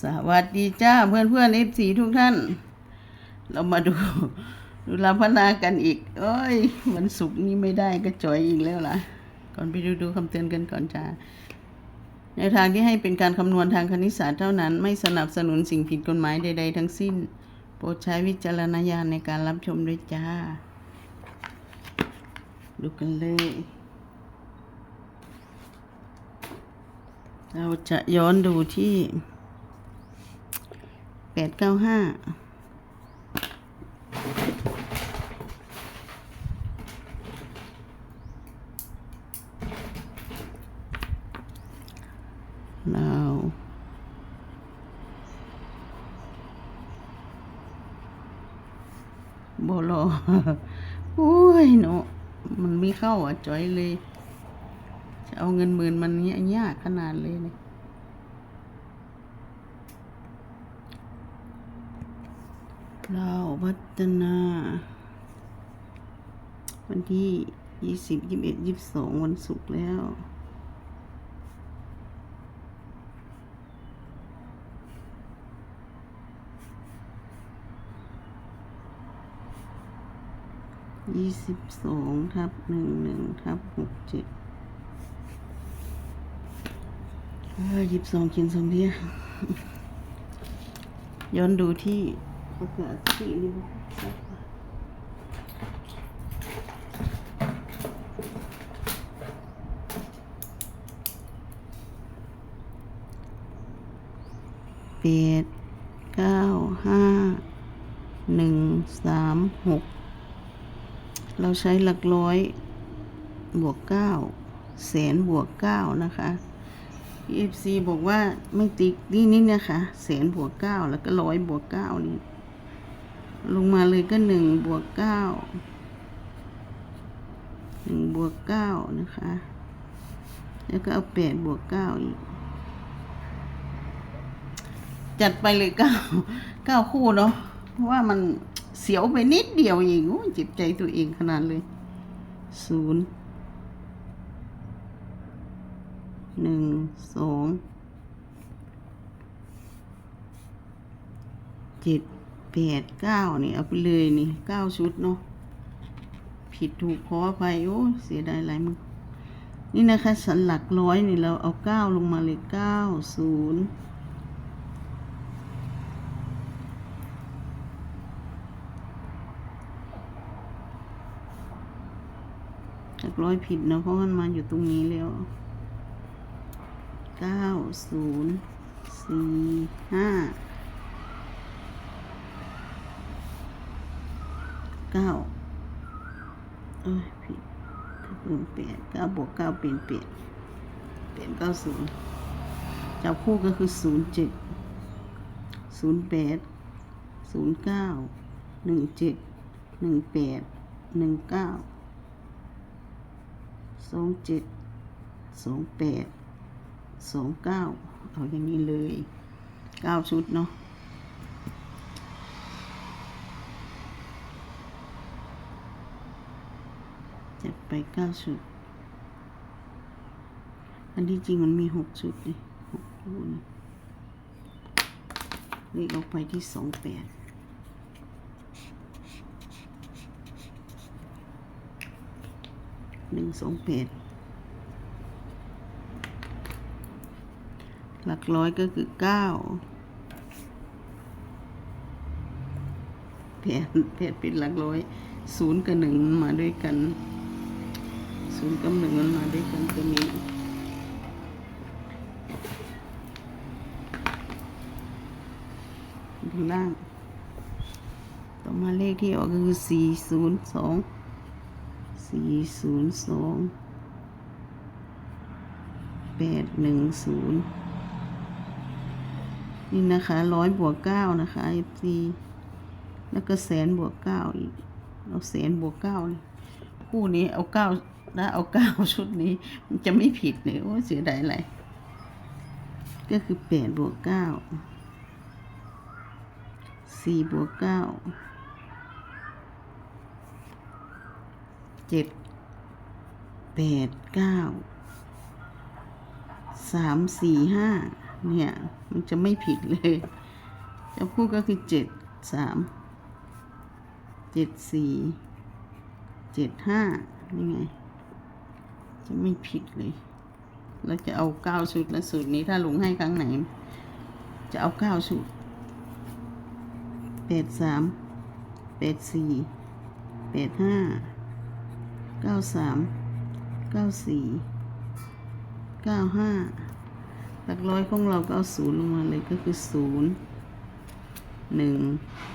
สวัสดีจ้าเพื่อนเพื่อนเอฟซีทุกท่าน เรามาดูดูลาพนากันอีกเอ้ยวันศุกร์นี้ไม่ได้ก็จอยอีกแล้วล่ะ ก่อนไปดูดูคำเตือนกันก่อนจ้าในทางที่ให้เป็นการคำนวณทางคณิตศาสตร์เท่านั้น ไม่สนับสนุนสิ่งผิดกฎหมายใด ๆ ทั้งสิ้น โปรดใช้วิจารณญาณในการรับชมด้วยจ้า ดูกันเลย เราจะย้อนดูที่ แปดเก้าห้าเราบรอโอ้ยเนาะมันไม่เข้าอะจอยเลย จะเอาเงินหมื่นมันเนี้ยยากขนาดเลยเนี่ย เราพัฒนา วันที่ยี่สิบยี่สิบเอ็ดยี่สิบสองวันศุกร์แล้วยี่สิบสองทับหนึ่งหนึ่งทับหกเจ็ดยี่สิบสองกินสองเดียย้อนดูที่ ประกาศที่นี่แปดเก้าห้าหนึ่งสามหกเราใช้หลักร้อยบวกเก้าแสนบวกเก้านะคะ EFC บอกว่าไม่ติ๊กนี่นี่นะคะแสนบวกเก้าแล้วก็ร้อยบวกเก้านี่ ลงมาเลยก็หนึ่งบวกเก้าหนึ่งบวกเก้านะคะ แล้วก็เอาแปดบวกเก้าอีก จัดไปเลยเก้าเก้าคู่เนาะเพราะว่ามันเสียวไปนิดเดียวเองโอ้ยเจ็บใจตัวเองขนาดเลยศูนย์หนึ่งสองเจ็ด แปดเก้านี่ เอาไปเลยนี่เก้าชุดเนาะผิดถูกขออภัยโอ้เสียดายหลายมึงนี่นะคะสันหลักร้อยนี่เราเอาเก้าลงมาเลยเก้าศูนย์หลักร้อยผิดนะเพราะมันมาอยู่ตรงนี้แล้วเก้าศูนย์สี่ห้า เก้าเอ้ยผิดเป็นเปลี่ยนเก้าบวกเก้าเป็นเปลี่ยนเปลี่ยนเก้าศูนย์จับคู่ก็คือศูนย์เจ็ดศูนย์แปดศูนย์เก้าหนึ่งเจ็ดหนึ่งแปดหนึ่งเก้าสองเจ็ดสองแปดสองเก้าเอาอย่างนี้เลยเก้าชุดเนาะจัด ไปเก้าชุด อันที่จริงมันมีหกชุดเลยหกคู่นี่เลขออกไปที่สองแปดหนึ่งสองแปดหลักร้อยก็คือเก้าแปดแปดเป็นหลักร้อยศูนย์กับหนึ่งมาด้วยกัน ศูนย์กับหนึ่งมันมาด้วยกันตัวนี้ดูล่าง ต่อมาเลขที่ออกก็คือสี่ศูนย์สองสี่ศูนย์สองแปดหนึ่งศูนย์นี่นะคะร้อยบวกเก้านะคะ FC แล้วก็แสนบวกเก้าอีกเอาแสนบวกเก้านี่คู่นี้เอาเก้า นะเอาเก้าชุดนี้ มันจะไม่ผิดเลยโอ้เสียดายอะไร ก็คือแปดบวกเก้าสี่บวกเก้าเจ็ดแปดเก้าสามสี่ห้าเนี่ย มันจะไม่ผิดเลย จะพูดก็คือเจ็ดสามเจ็ดสี่เจ็ดห้านี่ไง จะไม่ผิดเลย เราจะเอาเก้าสูตรและสูตรนี้ถ้าลุงให้ครั้งไหน จะเอาเก้าสูตรแปดสามแปดสี่แปดห้าเก้าสามเก้าสี่เก้าห้าหลักร้อยของเราก็เอาศูนย์ลงมาเลยก็คือศูนย์หนึ่ง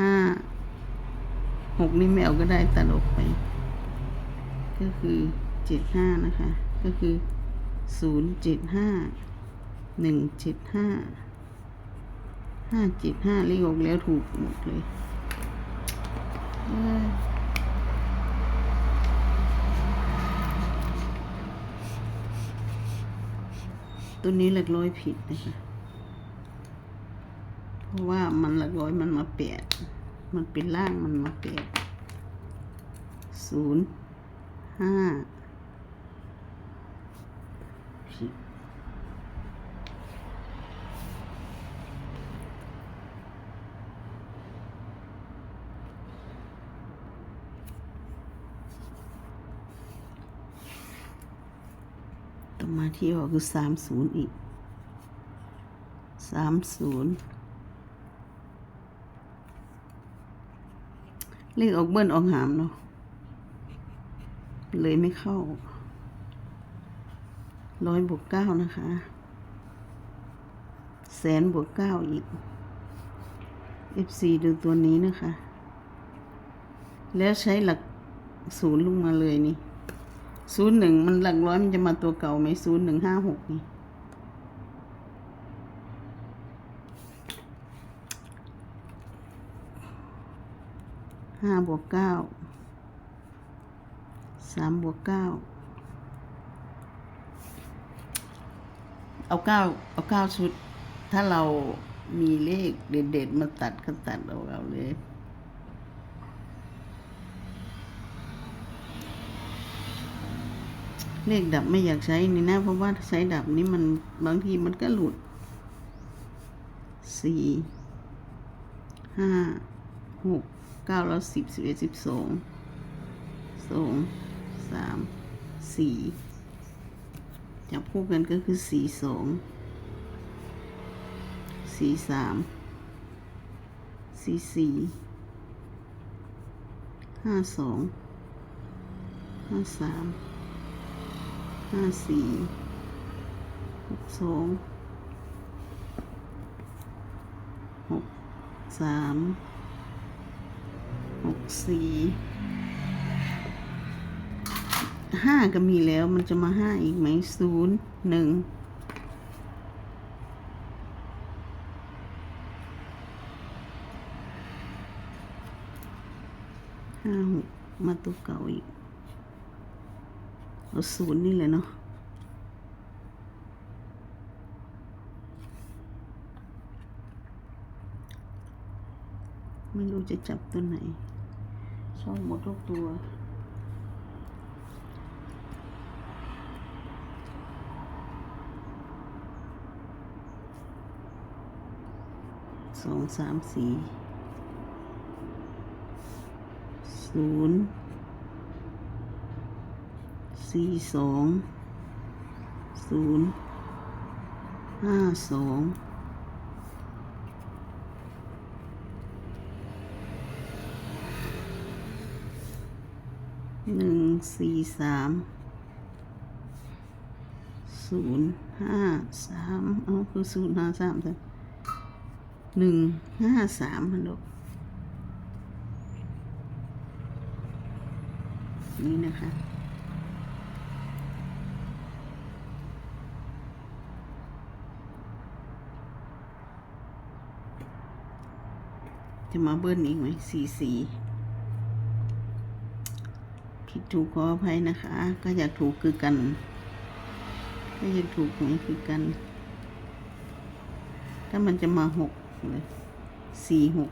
ห้าหกนี่ไม่เอาก็ได้ตัดออกไป ก็คือ เจ็ดห้านะคะ ก็คือศูนย์เจ็ดห้าหนึ่งเจ็ดห้าห้าเจ็ดห้าเลขออกแล้วถูกหมดเลยเอ้ยตัวนี้หลักร้อยผิดนะคะ เพราะว่ามันหลักร้อยมันมาแปด มันเป็นล่างมันมาแปดศูนย์ห้า ผิต่อมาที่ออกคือสามศูนย์อีกสามศูนย์เลขออกเบิ้ลออกหามเนาะเลยไม่เข้า ร้อยบวกเก้านะคะ แสนบวกเก้าอีก FC ดูตัวนี้นะคะ แล้วใช้หลักศูนย์ลงมาเลยนี่ศูนย์หนึ่งมันหลักร้อยมันจะมาตัวเก่าไหมศูนย์หนึ่งห้าหกนี่ห้าบวกเก้าสามบวกเก้า เอาเก้าเอาเก้าชุด ถ้าเรามีเลขเด็ดๆมาตัดก็ตัดเอาเอาเลยเลขดับไม่อยากใช้นี่นะ เพราะว่าใช้ดับนี้มันบางทีมันก็หลุดสี่ห้าหกเก้าแล้วสิบสิบเอ็ดสิบสองสองสามสี่ จับคู่กันก็คือสี่สองสี่สามสี่สี่ห้าสองห้าสามห้าสี่หกสองหกสามหกสี่ ห้าก็มีแล้วมันจะมาห้าอีกไหมศูนย์หนึ่งห้าหกมาตัวเก่าอีกเอาศูนย์นี่เลยเนาะไม่รู้จะจับตัวไหนชอบหมดทุกตัว องสามสี่ศูนย์สี่สองศูนย์ห้าสองหนึ่งสี่สามศูนย์ห้าสามเอาคือศูนย์ห้าสามจ้ะ หนึ่งห้าสามมันลูกนี่นะคะจะมาเบิ้ลอีกไหมสี่สี่ผิดถูกขออภัยนะคะ ก็อยากถูกคือกัน ก็อยากถูกไหมคือกัน ถ้ามันจะมาหก สี่หก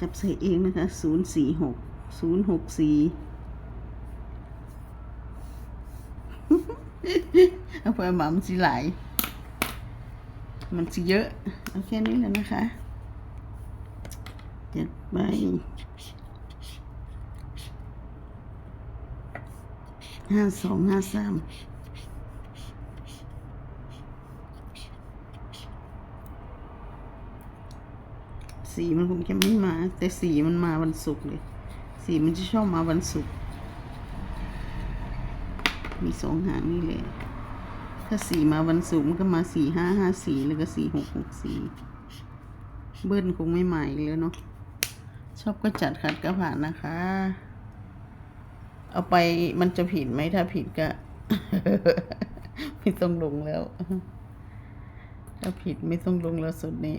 จับใส่เองนะคะศูนย์สี่หกศูนย์หกสี่เอาไปหมามันสิหลายมันสิเยอะ เอาแค่นี้แหละนะคะเจ็ดใบห้าสองห้าสาม สีมันคงจะไม่มา แต่สีมันมาวันศุกร์เลย สีมันจะชอบมาวันศุกร์มีสองหางนี่เลยถ้าสีมาวันศุกร์มันก็มาสี่ห้าห้าสีแล้วก็สี่หกหกสีเบิ้ลคงไม่มาอีกแล้วเนาะชอบก็จัดขัดก็ผ่านนะคะ เอาไปมันจะผิดไหมถ้าผิดก็ ไม่ต้องลงแล้ว ถ้าผิดไม่ต้องลงแล้วสุดนี้